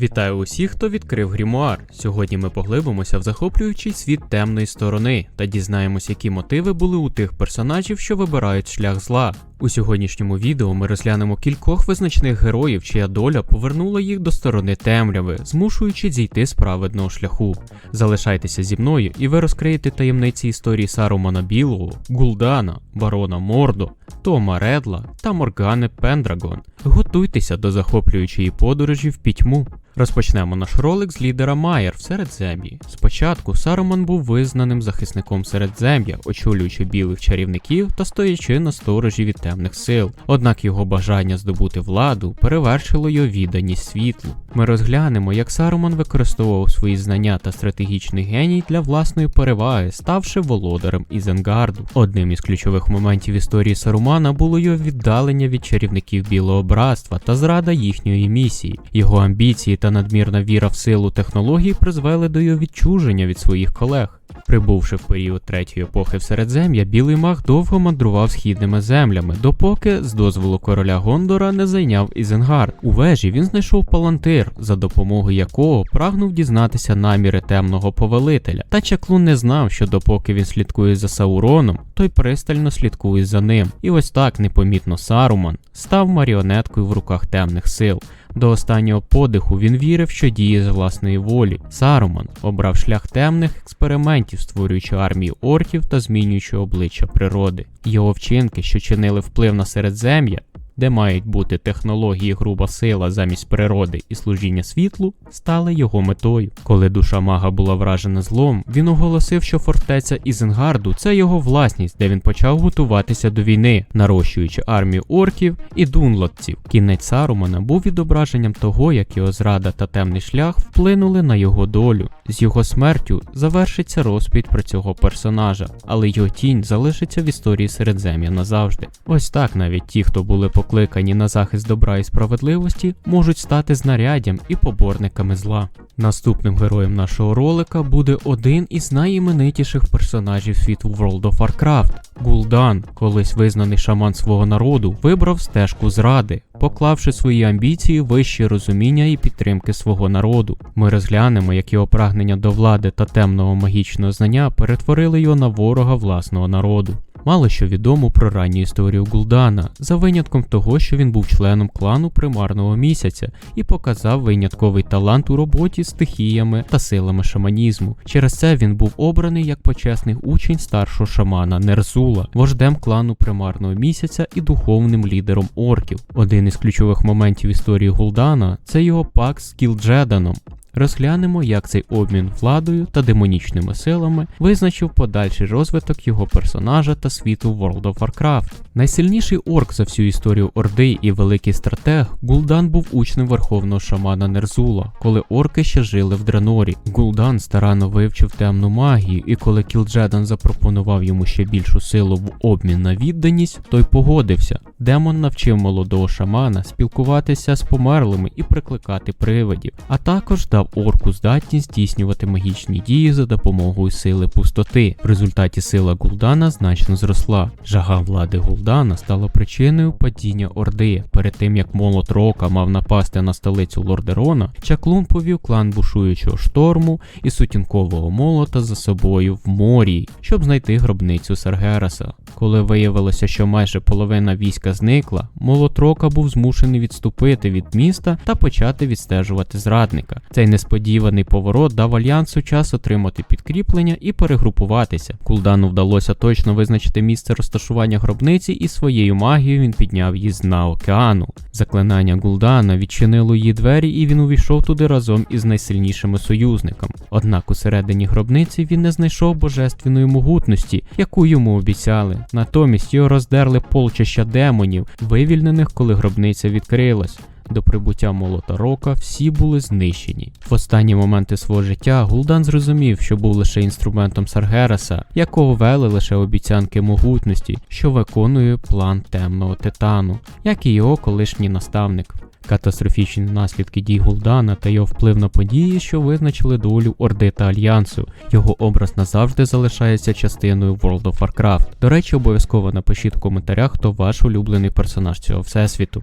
Вітаю усіх, хто відкрив грімуар. Сьогодні ми поглибимося в захоплюючий світ темної сторони та дізнаємось, які мотиви були у тих персонажів, що вибирають шлях зла. У сьогоднішньому відео ми розглянемо кількох визначних героїв, чия доля повернула їх до сторони темряви, змушуючи зійти з праведного шляху. Залишайтеся зі мною, і ви розкриєте таємниці історії Сарумана Білого, Гулдана, Барона Мордо, Тома Редла та Моргани Пендрагон. Готуйтеся до захоплюючої подорожі в пітьму. Розпочнемо наш ролик з лідера Майер в Середзем'ї. Спочатку Саруман був визнаним захисником Середзем'я, очолюючи білих чарівників та стоячи на сторожі від темних сил. Однак його бажання здобути владу перевершило його відданість світлу. Ми розглянемо, як Саруман використовував свої знання та стратегічний геній для власної переваги, ставши володарем Ізенгарду. Одним із ключових моментів історії Сарумана було його віддалення від чарівників білого братства та зрада їхньої місії. Його амбіції та надмірна віра в силу технологій призвели до його відчуження від своїх колег. Прибувши в період третьої епохи в Середзем'я, білий маг довго мандрував східними землями, допоки з дозволу короля Гондора не зайняв Ізенгард. У вежі він знайшов палантир, за допомогою якого прагнув дізнатися наміри темного повелителя. Та чаклун не знав, що допоки він слідкує за Сауроном, той пристально слідкує за ним. І ось так непомітно Саруман став маріонеткою в руках темних сил. До останнього подиху він вірив, що діє з власної волі. Саруман обрав шлях темних експериментів, створюючи армію орків та змінюючи обличчя природи. Його вчинки, що чинили вплив на середзем'я, де мають бути технології груба сила замість природи і служіння світлу, стали його метою. Коли душа мага була вражена злом, він оголосив, що фортеця Ізенгарду це його власність, де він почав готуватися до війни, нарощуючи армію орків і дунлотців. Кінець Сарумана був відображенням того, як його зрада та темний шлях вплинули на його долю. З його смертю завершиться розпіт про цього персонажа, але його тінь залишиться в історії Середзем'я назавжди. Ось так навіть ті, хто були покликані на захист добра і справедливості, можуть стати знаряддям і поборниками зла. Наступним героєм нашого ролика буде один із найіменитіших персонажів світу World of Warcraft – Гул'дан, колись визнаний шаман свого народу, вибрав стежку зради, поклавши свої амбіції вище розуміння і підтримки свого народу. Ми розглянемо, як його прагнення до влади та темного магічного знання перетворили його на ворога власного народу. Мало що відомо про ранню історію Гул'дана, за винятком того, що він був членом клану примарного місяця і показав винятковий талант у роботі з стихіями та силами шаманізму. Через це він був обраний як почесний учень старшого шамана Нерзула, вождем клану примарного місяця і духовним лідером орків. Один із ключових моментів історії Гул'дана це його пакт з Кілджеданом. Розглянемо, як цей обмін владою та демонічними силами визначив подальший розвиток його персонажа та світу World of Warcraft. Найсильніший орк за всю історію Орди і великий стратег Гул'дан був учнем верховного шамана Нерзула, коли орки ще жили в Дренорі. Гул'дан старанно вивчив темну магію, і коли Кілджедан запропонував йому ще більшу силу в обмін на відданість, той погодився. Демон навчив молодого шамана спілкуватися з померлими і прикликати привидів, а також дав орку здатність здійснювати магічні дії за допомогою сили пустоти. В результаті сила Гул'дана значно зросла. Жага влади Гул'дана стала причиною падіння Орди. Перед тим як молот Рока мав напасти на столицю Лордерона, Чаклун повів клан бушуючого шторму і сутінкового молота за собою в морі, щоб знайти гробницю Саргераса. Коли виявилося, що майже половина війська зникла, молот Рока був змушений відступити від міста та почати відстежувати зрадника. Цей несподіваний поворот дав альянсу час отримати підкріплення і перегрупуватися. Кулдану вдалося точно визначити місце розташування гробниці, і своєю магією він підняв її з дна океану. Заклинання Гулдана відчинило її двері, і він увійшов туди разом із найсильнішими союзниками. Однак усередині гробниці він не знайшов божественної могутності, яку йому обіцяли. Натомість його роздерли полчища демонів, вивільнених, коли гробниця відкрилась. До прибуття молота рока всі були знищені. В останні моменти свого життя Гул'дан зрозумів, що був лише інструментом Саргераса, якого вели лише обіцянки могутності, що виконує план темного титану, як і його колишній наставник. Катастрофічні наслідки дій Гул'дана та його вплив на події, що визначили долю Орди та Альянсу. Його образ назавжди залишається частиною World of Warcraft. До речі, обов'язково напишіть в коментарях, хто ваш улюблений персонаж цього всесвіту.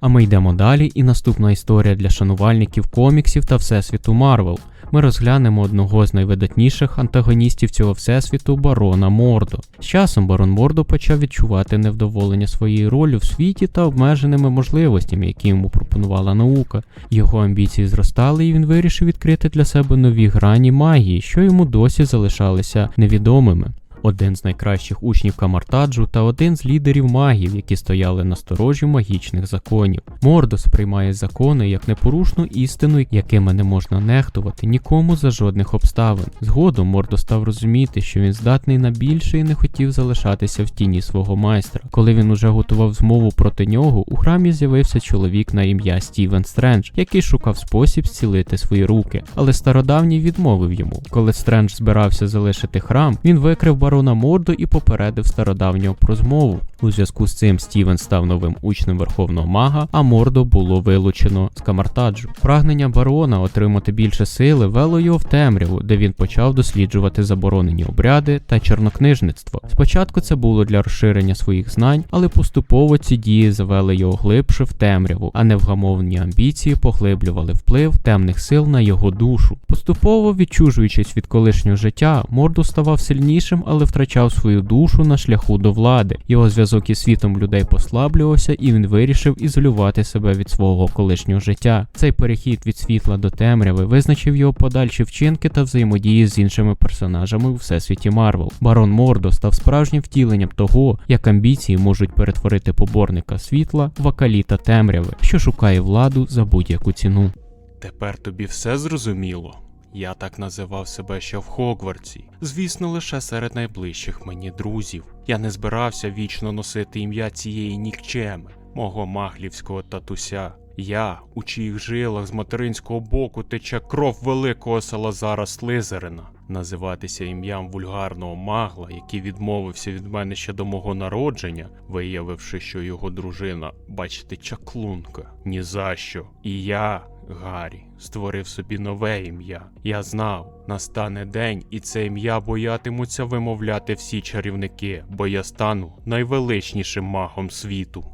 А ми йдемо далі, і наступна історія для шанувальників коміксів та всесвіту Марвел. Ми розглянемо одного з найвидатніших антагоністів цього всесвіту барона Мордо. З часом барон Мордо почав відчувати невдоволення своєю ролью в світі та обмеженими можливостями, які йому пропонувала наука. Його амбіції зростали, і він вирішив відкрити для себе нові грані магії, що йому досі залишалися невідомими. Один з найкращих учнів Камартаджу та один з лідерів магів, які стояли на сторожі магічних законів. Мордо сприймає закони як непорушну істину, якими не можна нехтувати нікому за жодних обставин. Згодом Мордо став розуміти, що він здатний на більше і не хотів залишатися в тіні свого майстра. Коли він уже готував змову проти нього, у храмі з'явився чоловік на ім'я Стівен Стрендж, який шукав спосіб зцілити свої руки, але стародавній відмовив йому. Коли Стрендж збирався залишити храм, він викрив барона Мордо і попередив стародавнього про змову. У зв'язку з цим Стівен став новим учнем верховного мага, а Мордо було вилучено з Камартаджу. Прагнення барона отримати більше сили вело його в темряву, де він почав досліджувати заборонені обряди та чорнокнижництво. Спочатку це було для розширення своїх знань, але поступово ці дії завели його глибше в темряву, а невгамовні амбіції поглиблювали вплив темних сил на його душу. Поступово відчужуючись від колишнього життя, Мордо ставав сильнішим, але втрачав свою душу на шляху до влади. Його зв'язок із світом людей послаблювався, і він вирішив ізолювати себе від свого колишнього життя. Цей перехід від світла до темряви визначив його подальші вчинки та взаємодії з іншими персонажами у всесвіті Марвел. Барон Мордо став справжнім втіленням того, як амбіції можуть перетворити поборника світла в акаліта темряви, що шукає владу за будь-яку ціну. Тепер тобі все зрозуміло. Я так називав себе ще в Хогвартсі. Звісно, лише серед найближчих мені друзів. Я не збирався вічно носити ім'я цієї нікчеми, мого маглівського татуся. Я, у чиїх жилах з материнського боку тече кров великого Салазара Слизерина. Називатися ім'ям вульгарного магла, який відмовився від мене ще до мого народження, виявивши, що його дружина, бачите, чаклунка. Ні за що. І я, Гаррі, створив собі нове ім'я. Я знав, настане день, і це ім'я боятимуться вимовляти всі чарівники, бо я стану найвеличнішим магом світу.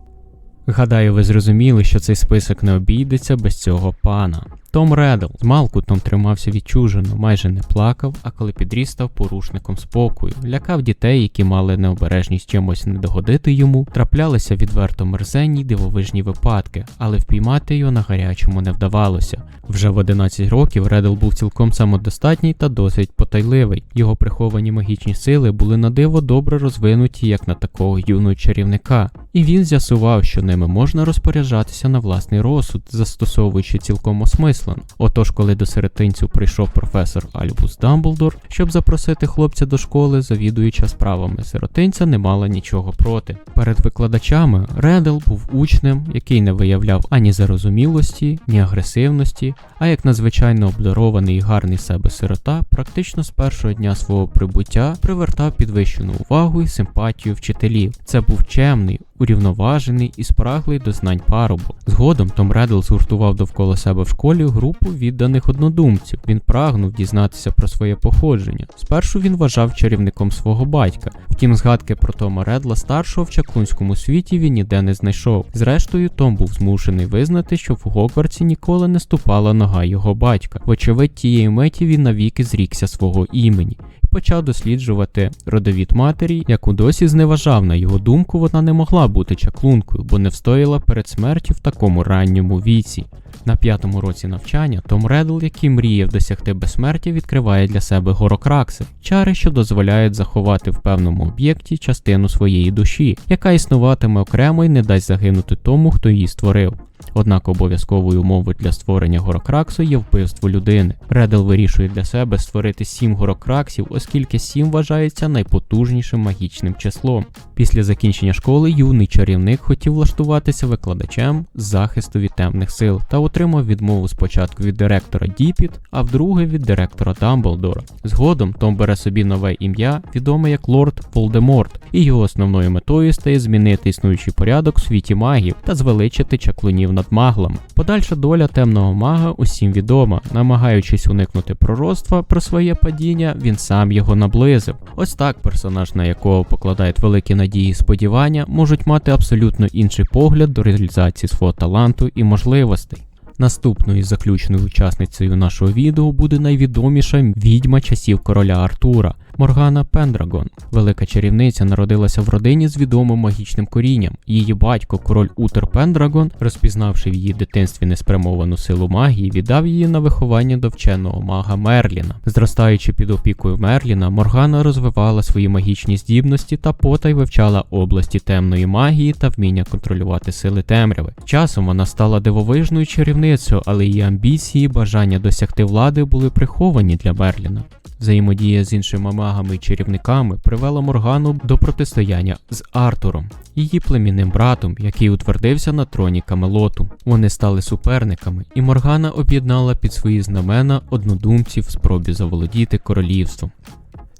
Гадаю, ви зрозуміли, що цей список не обійдеться без цього пана. Том Реддл змалку Том тримався відчужено, майже не плакав, а коли підріс став порушником спокою, лякав дітей, які мали необережність чимось не догодити йому, траплялися відверто мерзенні дивовижні випадки, але впіймати його на гарячому не вдавалося. Вже в 11 років Реддл був цілком самодостатній та досить потайливий. Його приховані магічні сили були на диво добре розвинуті, як на такого юного чарівника, і він з'ясував, що ними можна розпоряджатися на власний розсуд, застосовуючи цілком осмислено. Отож, коли до сиротинцю прийшов професор Альбус Дамблдор, щоб запросити хлопця до школи, завідуюча справами сиротинця не мала нічого проти. Перед викладачами Реддл був учнем, який не виявляв ані зарозумілості, ні агресивності, а як надзвичайно обдарований і гарний себе сирота, практично з першого дня свого прибуття привертав підвищену увагу і симпатію вчителів. Це був чемний, урівноважений і спраглий до знань парубок. Згодом Том Реддл згуртував довкола себе в школі групу відданих однодумців. Він прагнув дізнатися про своє походження. Спершу він вважав чарівником свого батька. Втім, згадки про Тома Редла старшого в чаклунському світі він ніде не знайшов. Зрештою, Том був змушений визнати, що в Гогвартсі ніколи не ступала нога його батька. Вочевидь, тієї миті він навіки зрікся свого імені почав досліджувати родовід матері, яку досі зневажав на його думку, вона не могла бути чаклункою, бо не встояла перед смертю в такому ранньому віці. На п'ятому році навчання Том Реддл, який мріяв досягти безсмертя, відкриває для себе горокракси, чари, що дозволяють заховати в певному об'єкті частину своєї душі, яка існуватиме окремо і не дасть загинути тому, хто її створив. Однак обов'язковою умовою для створення горокраксу є вбивство людини. Редел вирішує для себе створити сім горокраксів, оскільки сім вважається найпотужнішим магічним числом. Після закінчення школи юний чарівник хотів влаштуватися викладачем захисту від темних сил та отримав відмову спочатку від директора Діпіт, а вдруге від директора Дамблдора. Згодом Том бере собі нове ім'я, відоме як Лорд Волдеморт, і його основною метою стає змінити існуючий порядок в світі магів та звеличити чаклунів над маглами. Подальша доля темного мага усім відома, намагаючись уникнути пророцтва про своє падіння, він сам його наблизив. Ось так персонаж, на якого покладають великі надії і сподівання, можуть мати абсолютно інший погляд до реалізації свого таланту і можливостей. Наступною заключною учасницею нашого відео буде найвідоміша відьма часів короля Артура Моргана Пендрагон. Велика чарівниця народилася в родині з відомим магічним корінням. Її батько, король Утер Пендрагон, розпізнавши в її дитинстві неспрямовану силу магії, віддав її на виховання до вченого мага Мерліна. Зростаючи під опікою Мерліна, Моргана розвивала свої магічні здібності та потай вивчала області темної магії та вміння контролювати сили темряви. Часом вона стала дивовижною чарівницею, але її амбіції бажання досягти влади були приховані для Мерліна. Взаємодія з іншими магами і чарівниками привела Моргану до протистояння з Артуром, її племінним братом, який утвердився на троні Камелоту. Вони стали суперниками, і Моргана об'єднала під свої знамена однодумців в спробі заволодіти королівством.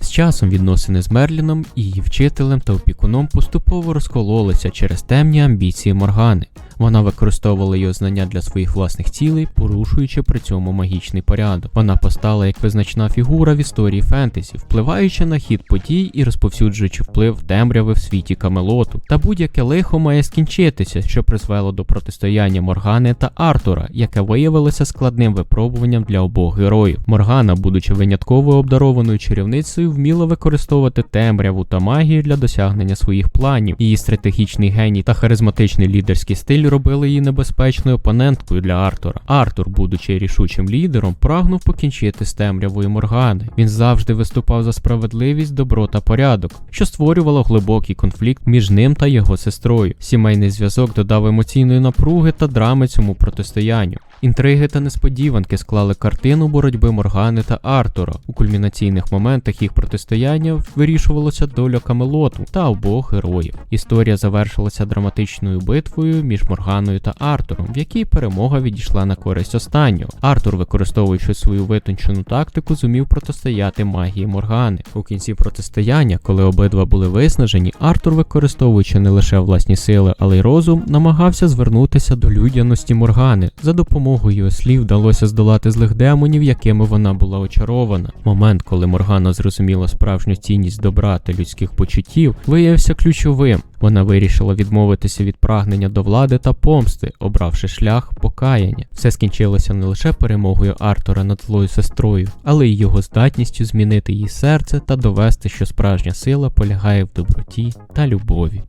З часом відносини з Мерліном її вчителем та опікуном поступово розкололися через темні амбіції Моргани. Вона використовувала його знання для своїх власних цілей, порушуючи при цьому магічний порядок. Вона постала як визначна фігура в історії фентезі, впливаючи на хід подій і розповсюджуючи вплив темряви в світі Камелоту. Та будь-яке лихо має скінчитися, що призвело до протистояння Моргани та Артура, яке виявилося складним випробуванням для обох героїв. Моргана, будучи винятково обдарованою чарівницею, вміла використовувати темряву та магію для досягнення своїх планів. Її стратегічний геній та харизматичний лідерський стиль робили її небезпечною опоненткою для Артура. Артур, будучи рішучим лідером, прагнув покінчити з темрявою Моргани. Він завжди виступав за справедливість, добро та порядок, що створювало глибокий конфлікт між ним та його сестрою. Сімейний зв'язок додав емоційної напруги та драми цьому протистоянню. Інтриги та несподіванки склали картину боротьби Моргани та Артура. У кульмінаційних моментах їх протистояння вирішувалася доля Камелоту та обох героїв. Історія завершилася драматичною битвою між Морганою та Артуром, в якій перемога відійшла на користь останнього. Артур, використовуючи свою витончену тактику, зумів протистояти магії Моргани. У кінці протистояння, коли обидва були виснажені, Артур, використовуючи не лише власні сили, але й розум, намагався звернутися до людяності Моргани. За допомогою його слів вдалося здолати злих демонів, якими вона була очарована. Момент, коли Моргана зрозуміла справжню цінність добра та людських почуттів, виявився ключовим. Вона вирішила відмовитися від прагнення до влади та помсти, обравши шлях покаяння. Все скінчилося не лише перемогою Артура над злою сестрою, але й його здатністю змінити її серце та довести, що справжня сила полягає в доброті та любові.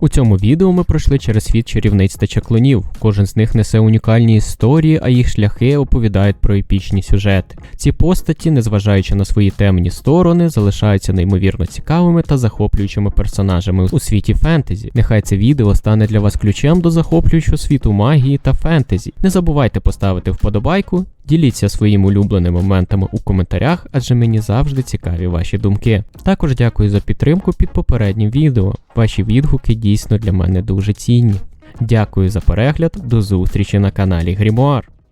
У цьому відео ми пройшли через світ чарівниць та чаклунів. Кожен з них несе унікальні історії, а їх шляхи оповідають про епічні сюжети. Ці постаті, незважаючи на свої темні сторони, залишаються неймовірно цікавими та захоплюючими персонажами у світі фентезі. Нехай це відео стане для вас ключем до захоплюючого світу магії та фентезі. Не забувайте поставити вподобайку. Діліться своїми улюбленими моментами у коментарях, адже мені завжди цікаві ваші думки. Також дякую за підтримку під попереднім відео. Ваші відгуки дійсно для мене дуже цінні. Дякую за перегляд, до зустрічі на каналі Грімуар.